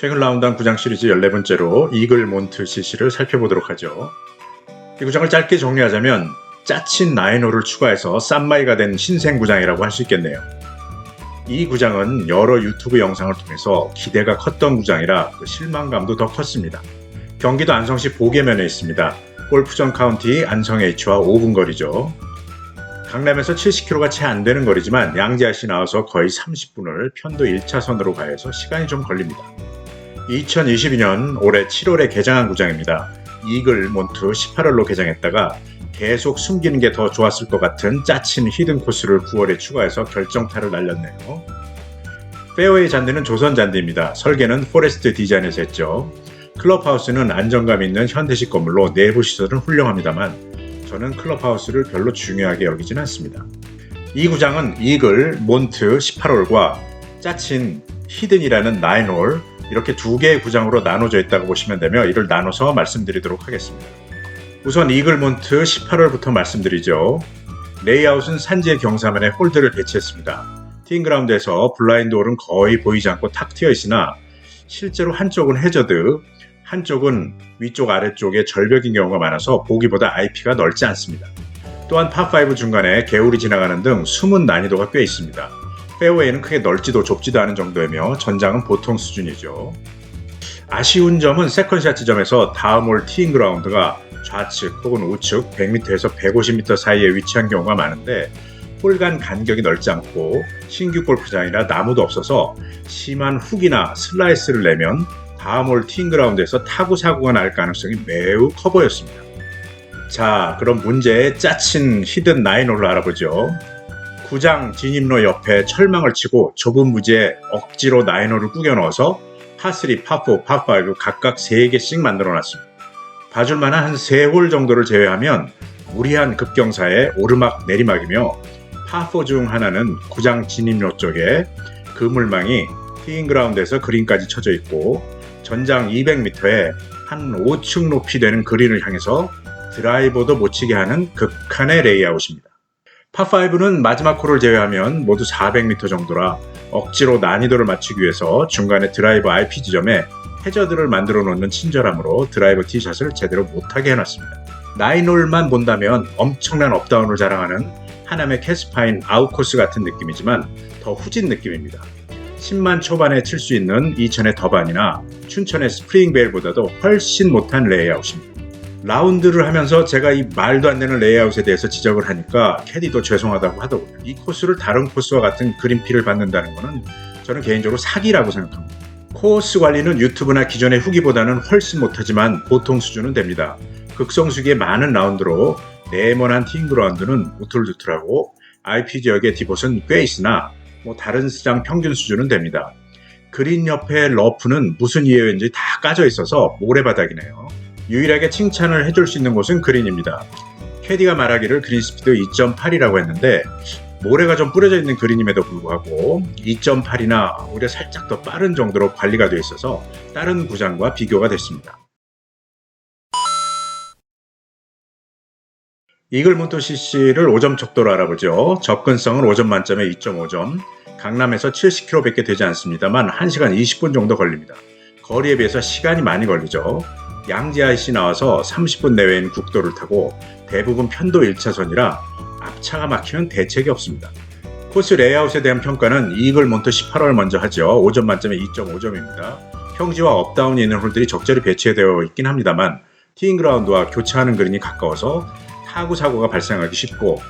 최근 라운드한 구장 시리즈 14번째로 이글 몬트 CC를 살펴보도록 하죠. 이 구장을 짧게 정리하자면 짜친 나인홀을 추가해서 쌈마이가 된 신생 구장이라고 할 수 있겠네요. 이 구장은 여러 유튜브 영상을 통해서 기대가 컸던 구장이라 그 실망감도 더 컸습니다. 경기도 안성시 보계면에 있습니다. 골프전 카운티 안성 H와 5분 거리죠. 강남에서 70km가 채 안 되는 거리지만 양지아시 나와서 거의 30분을 편도 1차선으로 가해서 시간이 좀 걸립니다. 2022년 올해 7월에 개장한 구장입니다. 이글 몬트 18홀로 개장했다가 계속 숨기는 게 더 좋았을 것 같은 짜친 히든 코스를 9월에 추가해서 결정타를 날렸네요. 페어웨이 잔디는 조선 잔디입니다. 설계는 포레스트 디자인에서 했죠. 클럽하우스는 안정감 있는 현대식 건물로 내부 시설은 훌륭합니다만 저는 클럽하우스를 별로 중요하게 여기진 않습니다. 이 구장은 이글, 몬트 18홀과 짜친 히든이라는 9홀 이렇게 두 개의 구장으로 나눠져 있다고 보시면 되며 이를 나눠서 말씀드리도록 하겠습니다. 우선 이글몬트 18홀부터 말씀드리죠. 레이아웃은 산지의 경사면에 홀드를 배치했습니다. 티잉그라운드에서 블라인드 홀은 거의 보이지 않고 탁 트여 있으나 실제로 한쪽은 해저드, 한쪽은 위쪽 아래쪽에 절벽인 경우가 많아서 보기보다 IP가 넓지 않습니다. 또한 파5 중간에 개울이 지나가는 등 숨은 난이도가 꽤 있습니다. 페어웨이는 크게 넓지도 좁지도 않은 정도이며 전장은 보통 수준이죠. 아쉬운 점은 세컨샷 지점에서 다음 홀 티잉 그라운드가 좌측 혹은 우측 100m에서 150m 사이에 위치한 경우가 많은데 홀간 간격이 넓지 않고 신규 골프장이라 나무도 없어서 심한 훅이나 슬라이스를 내면 다음 홀 티잉 그라운드에서 타구 사고가 날 가능성이 매우 커 보였습니다. 자, 그럼 문제의 짜친 히든 나인홀을 알아보죠. 구장 진입로 옆에 철망을 치고 좁은 무지에 억지로 나인홀을 꾸겨 넣어서 파3, 파4, 파5 각각 3개씩 만들어 놨습니다. 봐줄 만한 한 3홀 정도를 제외하면 무리한 급경사의 오르막 내리막이며 파4 중 하나는 구장 진입로 쪽에 그물망이 티잉그라운드에서 그린까지 쳐져 있고 전장 200m에 한 5층 높이 되는 그린을 향해서 드라이버도 못 치게 하는 극한의 레이아웃입니다. 파5는 마지막 홀을 제외하면 모두 400m 정도라 억지로 난이도를 맞추기 위해서 중간에 드라이버 IP 지점에 해저드를 만들어 놓는 친절함으로 드라이버 티샷을 제대로 못하게 해놨습니다. 나인홀만 본다면 엄청난 업다운을 자랑하는 하남의 캐스파인 아웃코스 같은 느낌이지만 더 후진 느낌입니다. 10만 초반에 칠 수 있는 이천의 더반이나 춘천의 스프링베일보다도 훨씬 못한 레이아웃입니다. 라운드를 하면서 제가 이 말도 안 되는 레이아웃에 대해서 지적을 하니까 캐디도 죄송하다고 하더군요. 이 코스를 다른 코스와 같은 그린피를 받는다는 것은 저는 개인적으로 사기라고 생각합니다. 코스 관리는 유튜브나 기존의 후기보다는 훨씬 못하지만 보통 수준은 됩니다. 극성수기의 많은 라운드로 네모난 팅그라운드는 우툴두툴하고 IP 지역의 디봇은 꽤 있으나 뭐 다른 시장 평균 수준은 됩니다. 그린 옆에 러프는 무슨 이유인지 다 까져 있어서 모래바닥이네요. 유일하게 칭찬을 해줄 수 있는 곳은 그린입니다. 캐디가 말하기를 그린 스피드 2.8이라고 했는데 모래가 좀 뿌려져 있는 그린임에도 불구하고 2.8이나 오히려 살짝 더 빠른 정도로 관리가 되어 있어서 다른 구장과 비교가 됐습니다. 이글몬토 CC를 5점 척도로 알아보죠. 접근성은 5점 만점에 2.5점. 강남에서 70km밖에 되지 않습니다만 1시간 20분 정도 걸립니다. 거리에 비해서 시간이 많이 걸리죠. 양지아이씨 나와서 30분 내외인 국도를 타고 대부분 편도 1차선이라 앞차가 막히면 대책이 없습니다. 코스 레이아웃에 대한 평가는 이글 몬트 18월 먼저 하죠. 5점 만점에 2.5점입니다. 평지와 업다운이 있는 홀들이 적절히 배치되어 있긴 합니다만 티잉 그라운드와 교차하는 그린이 가까워서 타구 사고가 발생하기 쉽고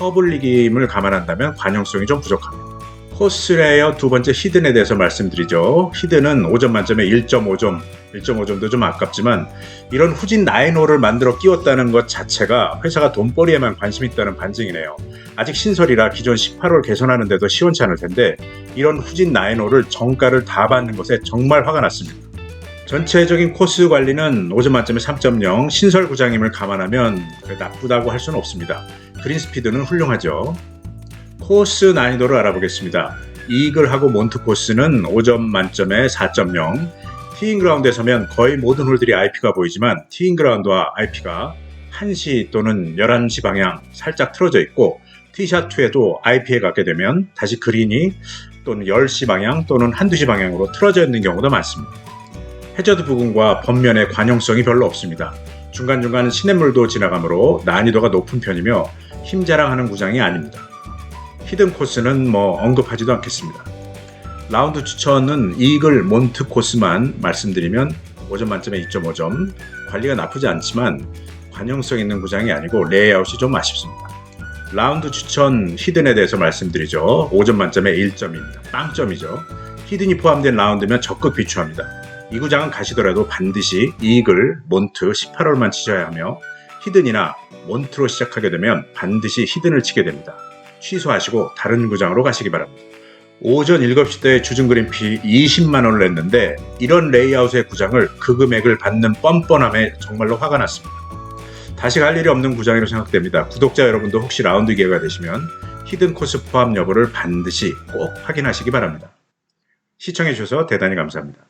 허블리김을 감안한다면 관용성이 좀 부족합니다. 코스 레이어 두 번째 히든에 대해서 말씀드리죠. 히든은 5점 만점에 1.5점, 1.5점도 좀 아깝지만 이런 후진 나인홀을 만들어 끼웠다는 것 자체가 회사가 돈벌이에만 관심 있다는 반증이네요. 아직 신설이라 기존 18홀 개선하는데도 시원치 않을 텐데 이런 후진 나인홀을 정가를 다 받는 것에 정말 화가 났습니다. 전체적인 코스 관리는 5점 만점에 3.0, 신설 구장임을 감안하면 나쁘다고 할 수는 없습니다. 그린 스피드는 훌륭하죠. 코스 난이도를 알아보겠습니다. 이글하고 몬트 코스는 5점 만점에 4.0. 티잉 그라운드에 서면 거의 모든 홀들이 IP가 보이지만 티잉 그라운드와 IP가 1시 또는 11시 방향 살짝 틀어져 있고 티샷 2에도 IP에 가게 되면 다시 그린이 또는 10시 방향 또는 1, 2시 방향으로 틀어져 있는 경우도 많습니다. 해저드 부근과 범면의 관용성이 별로 없습니다. 중간중간 시냇물도 지나가므로 난이도가 높은 편이며 힘 자랑하는 구장이 아닙니다. 히든 코스는 뭐 언급하지도 않겠습니다. 라운드 추천은 이글 몬트 코스만 말씀드리면 5점 만점에 2.5점. 관리가 나쁘지 않지만 관용성 있는 구장이 아니고 레이아웃이 좀 아쉽습니다. 라운드 추천 히든에 대해서 말씀드리죠. 5점 만점에 1점입니다. 빵점이죠. 히든이 포함된 라운드면 적극 비추합니다. 이 구장은 가시더라도 반드시 이글, 몬트 18홀만 치셔야 하며 히든이나 몬트로 시작하게 되면 반드시 히든을 치게 됩니다. 취소하시고 다른 구장으로 가시기 바랍니다. 오전 7시 때 주중 그린 피 20만 원을 냈는데 이런 레이아웃의 구장을 그 금액을 받는 뻔뻔함에 정말로 화가 났습니다. 다시 갈 일이 없는 구장이라고 생각됩니다. 구독자 여러분도 혹시 라운드 기회가 되시면 히든 코스 포함 여부를 반드시 꼭 확인하시기 바랍니다. 시청해주셔서 대단히 감사합니다.